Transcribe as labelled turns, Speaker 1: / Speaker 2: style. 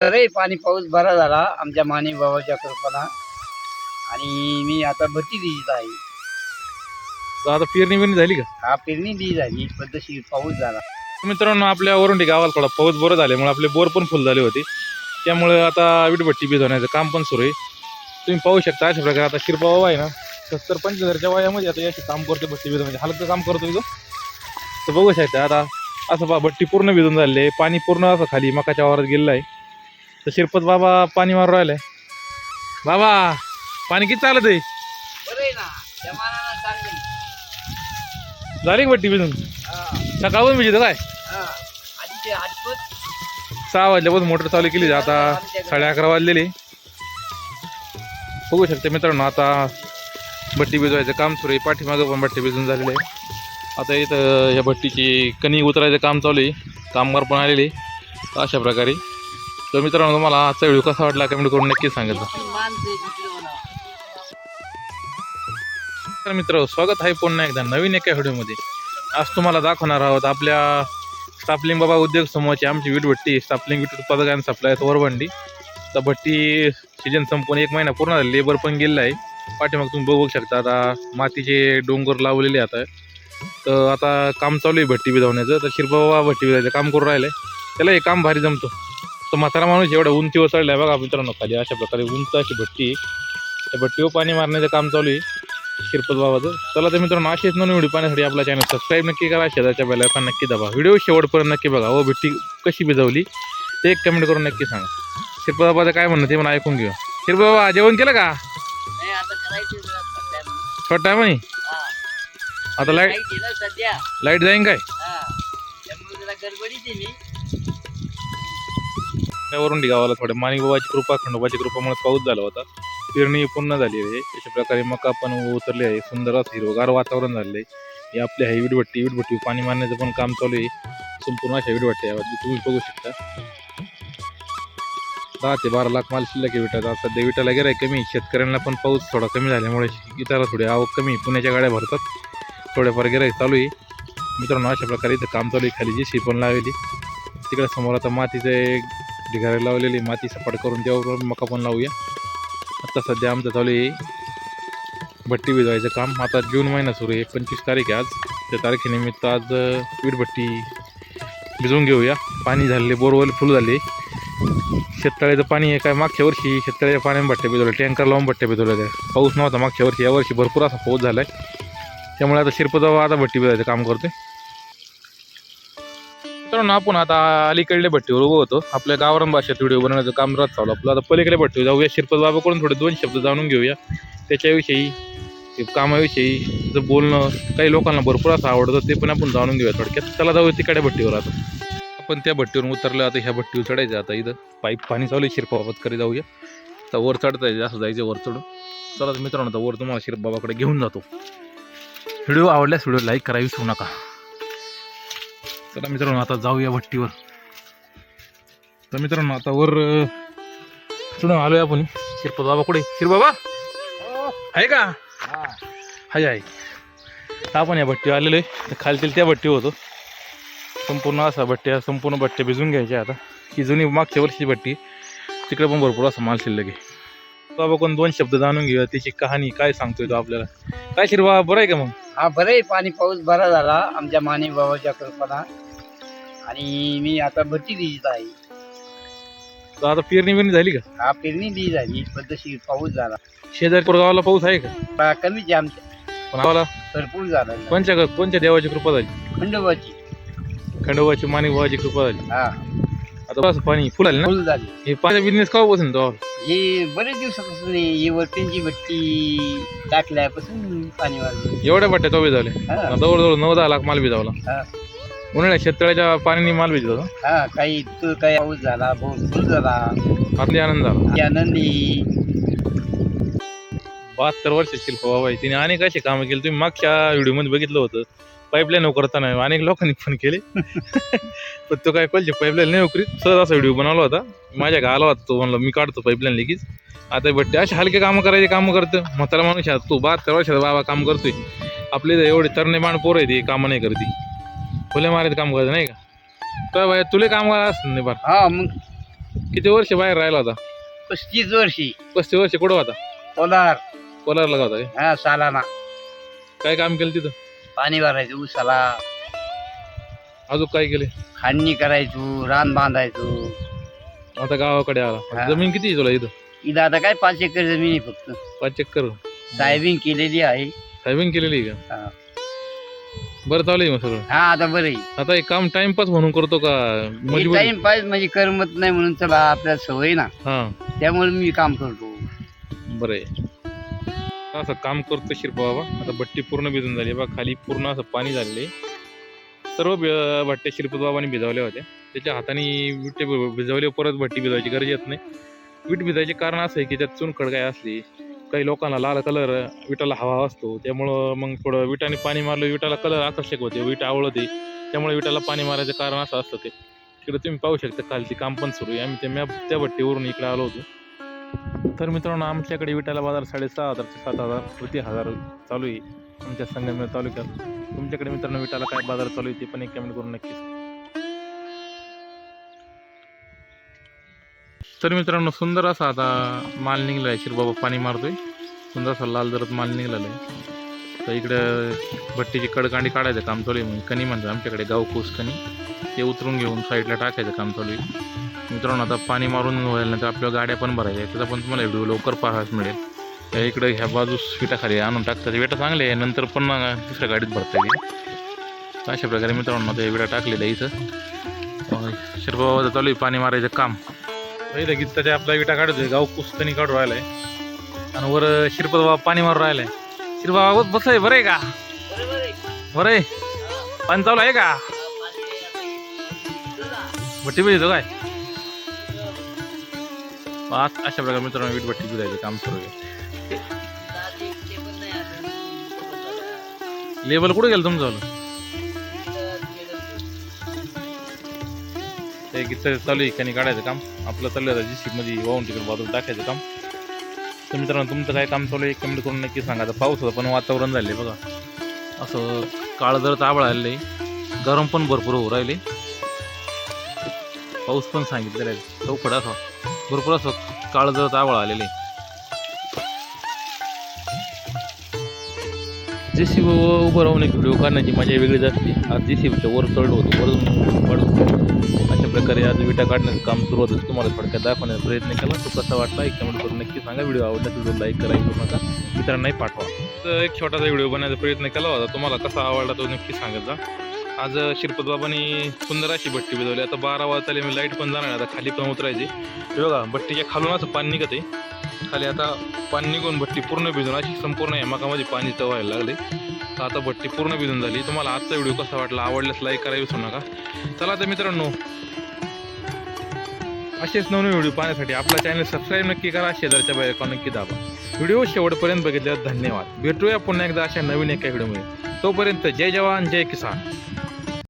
Speaker 1: रे पाणी पाऊस बरा झाला आमच्या माने बाबाच्या कृपाना. आणि मी आता भट्टी दिलीत आहे.
Speaker 2: तर आता पेरणी बिरणी झाली का?
Speaker 1: हा पेरणी दी झाली पद्धतशीर पाऊस झाला.
Speaker 2: मित्रांनो आपल्या वरुंडी गावाला थोडा पाऊस बरं झाल्यामुळे आपले बोर पण फुल झाले होते. त्यामुळे आता वीटभट्टी भिजवण्याचं काम पण सुरू आहे. तुम्ही पाहू शकता अशा प्रकारे आता शिरपा बाबा आहे ना सत्तर पंच्याहत्तरच्या वयामध्ये आता याची काम करते भट्टी भिजवण्याचे हलकं काम करतो तो. तर बघू शकता आता असं बा भट्टी पूर्ण भिजून झालेली आहे. पाणी पूर्ण असं खाली मकाच्या वावरात गेलेलं आहे. तर शिरपत बाबा पाणी मारून राहिलंय बाबा पाणी किती चालत आहे? झाली का भट्टी भिजून?
Speaker 1: हा.
Speaker 2: सकाळून भिजतं काय? सहा वाजल्यापासून मोटर चालू केली आता साडे अकरा वाजलेली. बघू शकते मित्रांनो आता भट्टी भिजवायचं काम सुरू आहे. पाठीमागं पण भट्टी भिजून झालेलं आहे. आता इथं या भट्टीची कणी उतरायचं काम चालू आहे. कामगार पण आलेले अशा प्रकारे. तर मित्रांनो तुम्हाला आजचा व्हिडिओ कसा वाटला कमेंट करून नक्की सांगायचं. तर मित्र स्वागत आहे पुन्हा एकदा नवीन एका व्हिडिओमध्ये. आज तुम्हाला दाखवणार आहोत आपल्या स्टापलिंग बाबा उद्योग समूहाची आमची वीट भट्टी स्टापलिंग वीट उत्पादक आणि सप्लाय वरभंडी तर भट्टी सीजन संपून एक महिना पूर्ण झाला लेबर पण गेलेला आहे. पाठीमाग तुम्ही बघू शकता आता मातीचे डोंगर लावलेले आता. तर आता काम चालू आहे भट्टी भिजवण्याचं. तर शिरबाबा भट्टी भिजायचं काम करून राहिलं. त्याला हे काम भारी जमतो. तर म्हातारा माणूस एवढा उंचीवर चढला आहे बघा मित्रांनो खाली अशा प्रकारे उंच अशी भट्टी. त्या भट्टीवर पाणी मारण्याचं काम चालू आहे शिरपत बाबाचं. चला तर मित्रांनो असेच नवीन व्हिडिओ पाहण्यासाठी आपला चॅनल सबस्क्राईब नक्की करा शेजारच्या बेल आयकॉन नक्की दाबा. व्हिडिओ शेवटपर्यंत नक्की बघा. व भेटी कशी भिजवली ते एक कमेंट करून नक्की सांगा. शिरपत बाबाचं काय म्हणणं ते मला ऐकून घेऊ शिरपत बाबा जेवण केलं का. छोटा टाइम आहे. आता
Speaker 1: लाइट
Speaker 2: लाइट जाईन काय?
Speaker 1: हा. त्यामुळे
Speaker 2: त्यावरून गावाला थोड्या माणिक बाबाची कृपा खंडोबाची कृपामुळे पाऊस झाला होता. पेरणी पूर्ण झाली आहे. अशा प्रकारे मका पण उतरले आहे. सुंदर असं हिरवगार वातावरण झालेलं आहे. हे आपले आहे विडभट्टी विडभट्टी पाणी मारण्याचं पण काम चालू आहे. संपूर्ण अशा विडभट्टी आहे तुम्ही बघू शकता. दहा ते बारा लाख माल शिल्लक आहे विटाचा. सध्या विटाला गेलाय कमी. शेतकऱ्यांना पण पाऊस थोडा कमी झाल्यामुळे इतर थोडी आवक कमी. पुण्याच्या गाड्या भरतात. थोड्याफार गिराय चालू आहे. मित्रांनो अशा प्रकारे इथं काम चालू आहे. खाली जी शिपण पण लावली तिकडे समोर आता मातीचं ढिगारे लावलेली माती सपाट करून त्यावर मका पण लावूया. आता सध्या आमचं चालू आहे भट्टी भिजवायचं काम. आता जून महिना सुरू आहे पंचवीस तारीख आहे आज. त्या तारखेनिमित्त आज वीटभट्टी भिजवून घेऊया. पाणी झालेले बोरवेल फुल झाले. शेततळ्याचं पाणी आहे काय? मागच्या वर्षी शेततळ्याच्या पाण्याने भट्ट्या भिजवल्या टँकर लावून भट्ट्या भिजवल्या त्या. पाऊस नव्हता मागच्या वर्षी यावर्षी भरपूर असा पाऊस झाला आहे त्यामुळे आता शिरपजावा आता भट्टी भिजायचं काम करतोय. मित्रांनो आपण आता अलीकडल्या भट्टीवर उभं होतो. आपल्या गावरान भाषेत व्हिडिओ बनवण्याचं काम राहत चालू आपलं. आता पलीकडे भट्टीवर जाऊया. शिरपत बाबाकडून थोडे दोन शब्द जाणून घेऊया. त्याच्याविषयी ते कामाविषयी जर बोलणं काही लोकांना भरपूर असं आवडतं ते पण आपण जाणून घेऊया थोडक्यात. त्याला जाऊया तिकडे भट्टीवर आता. आपण त्या भट्टीवरून उतरलं आता ह्या भट्टीवर चढायचं आता इथं पाईप पाणी चालू आहे. शिरपाबाबत करी जाऊया. तर वर चढता येईल असं जायचं वर चढून. चला तर मित्रांनो आता वर तुम्हाला शिरबाबाकडे घेऊन जातो. व्हिडिओ आवडल्यास व्हिडिओ लाईक करा विसरू नका. चला मित्रांनो आता जाऊया भट्टीवर. तर मित्रांनो आता वर चढून आलोय आपण. शिरपत बाबा कुठे? शिरबाबा आहे का?
Speaker 1: हा
Speaker 2: हाय आहे आपण या भट्टीवर आलेलो आहे तर खालतील त्या भट्टी होतो. संपूर्ण असा भट्ट्या संपूर्ण भट्ट्या भिजून घ्यायच्या आता. ही जुनी मागच्या वर्षी भट्टी तिकडे पण भरपूर असा माल शिल्लक आहे. बाबा कोण दोन शब्द जाणून घेऊया. त्याची कहाणी काय सांगतोय तो आपल्याला? काय शिरबा बरं आहे का मग?
Speaker 1: हा बरं आहे. पाणी पाऊस बरा झाला. आमच्या माने बाबाच्या कल्पना आणि मी आता भट्टी दिलीत आहे.
Speaker 2: तर आता पेरणी बिरणी झाली का?
Speaker 1: हा पेरणी दी झाली. पद्धतशीर पाऊस झाला.
Speaker 2: शेजारी गावाला पाऊस आहे का?
Speaker 1: बा- कमीच आहे आमच्या.
Speaker 2: पण आम्हाला
Speaker 1: भरपूर झाला.
Speaker 2: कोणच्या कोणत्या देवाची कृपा झाली?
Speaker 1: खंडोबाची.
Speaker 2: खंडोबाची माणिक बाबाची कृपा झाली.
Speaker 1: हा.
Speaker 2: आता पाणी फुल आले ना?
Speaker 1: फुल झाली.
Speaker 2: हे पाण्याचा बिझनेस का बसून तो?
Speaker 1: हे बरेच दिवसापासून आहे. ही वरतींची भट्टी टाकल्यापासून पाणी वाढलं
Speaker 2: एवढ्या भट्ट्या चोवीस झाले
Speaker 1: हा.
Speaker 2: जवळजवळ नऊ दहा लाख माल भिजावला
Speaker 1: हा.
Speaker 2: उन्हाळ्यात शेततळ्याच्या पाण्याने माल भिजवतो
Speaker 1: हा काही तो काही पाऊस झाला बहुत फुल झाला.
Speaker 2: आपली आनंद झाला.
Speaker 1: ती आनंदी.
Speaker 2: बहात्तर वर्ष शिल्प बाबा. तिने अनेक असे कामं केली. तुम्ही मागच्या व्हिडिओमध्ये बघितलं होतं. पाईपलाईन करताना अनेक लोकांनी फोन केले. पण तो काय कळचे पाईपलाईन नाही उकरीत. सहज असा व्हिडिओ बनवला होता. माझ्या गावाला होता तो म्हणलं मी काढतो पाईपलाईन लगेच. आता बट्टे असे हलके कामं करायचे कामं करतं. म्हातारा माणूस आहे, तो बहात्तर वर्षाचा बाबा काम करतोय. आपले इथं एवढे तरणे बाण पोरं आहे ते कामं नाही करते. फुले मारायचं काम करत नाही का? तर बाय तुले काम असत नाही बरं
Speaker 1: हा मग.
Speaker 2: किती वर्ष बाहेर राहिला होता?
Speaker 1: पस्तीस वर्षी.
Speaker 2: पस्तीस वर्ष कुठं होता?
Speaker 1: कोलार.
Speaker 2: कोलारला होता काय
Speaker 1: हा सालाना.
Speaker 2: काय काम केलं तिथं?
Speaker 1: पाणी भरायचं उसाला.
Speaker 2: अजून काय केले?
Speaker 1: खांडणी करायचो रान बांधायचो.
Speaker 2: आता गावाकडे आला.
Speaker 1: हा.
Speaker 2: जमीन किती आहे तुला इथं?
Speaker 1: इथं आता काय पाच एकर जमीन आहे फक्त.
Speaker 2: पाच चक्कर
Speaker 1: साहेबिंग केलेली आहे.
Speaker 2: साहेबिंग केलेली आहे का?
Speaker 1: हा.
Speaker 2: बरं चालू आहे मग सगळं.
Speaker 1: हा आता बरं आहे.
Speaker 2: आता एक काम टाइमपास म्हणून करतो का? मजबुरी.
Speaker 1: टाइम पाहिजे म्हणजे करमत नाही म्हणून चला आपल्याला सवय ना.
Speaker 2: हा.
Speaker 1: त्यामुळे मी काम करतो.
Speaker 2: बरं आहे. असं काम करतो शिरपा बाबा. आता भट्टी पूर्ण भिजून झाली. बा खाली पूर्ण असं पाणी झालेलं सर्व भट्ट्या शिरपत बाबांनी भिजवल्या होत्या. त्याच्या हाताने विटे भिजवले परत भट्टी भिजवायची गरज येत नाही. वीट भिजायचे कारण असं आहे की त्यात चुनखड काय असली काही लोकांना लाल कलर विटाला हवा असतो त्यामुळं मग थोडं विटाने पाणी मारलं विटाला कलर आकर्षक होते विट आवळते त्यामुळे विटाला पाणी मारायचं कारण असं असतं ते. तिकडे तुम्ही पाहू शकता खालती काम पण सुरू आहे. आम्ही ते मॅप त्या भट्टीवरून इकडे आलो होतो. तर मित्रांनो आमच्याकडे विटाला बाजार साडेसहा हजार ते सात हजार प्रति हजार चालू आहे आमच्या संगमनेर तालुक्यात. तुमच्याकडे मित्रांनो विटाला काय बाजार चालू आहे ते पण एक कमेंट करून नक्कीच तर मित्रांनो सुंदर असा आता माल निघला आहे शिरबाबा पाणी मारतोय. सुंदर असा लाल जरत माल निघलेला आहे तर इकडे भट्टीची कडकांडी काढायचं काम चालू आहे कणी म्हणतात आमच्याकडे गावकोस कणी. ते उतरून घेऊन साईडला टाकायचं काम चालू आहे. मित्रांनो आता पाणी मारून व्हायला तर आपल्या गाड्या पण भरायच्या त्याचा पण तुम्हाला व्हिडिओ लवकर पाहायला मिळेल. त्या इकडे ह्या बाजूस विटाखाली आणून टाकतात. विटा चांगले आहे. नंतर पण दुसऱ्या गाडीत भरता येईल. अशा प्रकारे मित्रांनो ते विटा टाकलेलं आहे इथं. शिरबाबाचं चालू आहे पाणी मारायचं काम. भाई गीत त्याच्या आपला विटा काढतोय गाव पुस्तनी काढून राहिलाय. आणि वर शिरपत बाबा पाणी मारून राहिलाय शिरबाबा बसलाय बरं आहे का? बरं आहे. पाणी चालू आहे का? भट्टी बिजतो काय? आज अशा प्रकारे मित्रांनो वीट भट्टी बिजायचं काम सुरू आहे. लेबल कुठे गेलं तुमचं ते गीत चालू आहे खाणी काढायचं काम. आपलं चालू आहे जी मध्ये वाहून तिकडे बाजूला टाकायचं काम. तर मित्रांनो तुमचं काय काम चालू आहे कमेंट करून नक्की सांगा. आता पाऊस होता पण वातावरण झाले बघा. असं काळ जर ताबळ आलेलं आहे गरम पण भरपूर होऊ राहिले. पाऊस पण सांगितलेला आहे. चौकड असं भरपूर असं काळ जर ताबळ आलेलं आहे. जे सी बी उभं राहून एक व्हिडिओ काढण्याची मजा वेगळीच असते. आज जे जेसीबीच्या वर चढलो होतो वरून पडून अशा प्रकारे आज विटा काढण्याचं काम सुरू होतं. तुम्हाला थोडक्यात दाखवण्याचा प्रयत्न केला तो कसा वाटला? एक कमेंट करून नक्की सांगा. व्हिडिओ आवडला व्हिडिओ लाईक करा करू नका मित्रांनाही पाठवा. तर एक छोटासा व्हिडिओ बनवायचा प्रयत्न केला होता. तुम्हाला कसा आवडला तो नक्की सांगत जा. आज शिरपत बाबांनी सुंदर अशी भट्टी भिजवली आता बारा वाजता मी लाइट पण जाणार आता खाली पण उतरायची. बघा भट्टीच्या खालून असं पाणी निघत आहे खाली आता पाणी निघून भट्टी पूर्ण भिजून अशी संपूर्ण हेमाकामध्ये पाणी तवायला लागले. तर आता भट्टी पूर्ण भिजून झाली. तुम्हाला आजचा व्हिडिओ कसा वाटला आवडल्यास लाईक करा विसरू नका. चला तर मित्रांनो असेच नवीन व्हिडिओ पाहण्यासाठी आपला चॅनल सबस्क्राईब नक्की करा शेजारच्या बाहेर नक्की दाबा. व्हिडिओ शेवटपर्यंत बघितल्यास धन्यवाद. भेटूया पुन्हा एकदा अशा नवीन एका व्हिडिओमध्ये. तोपर्यंत जय जवान जय किसान.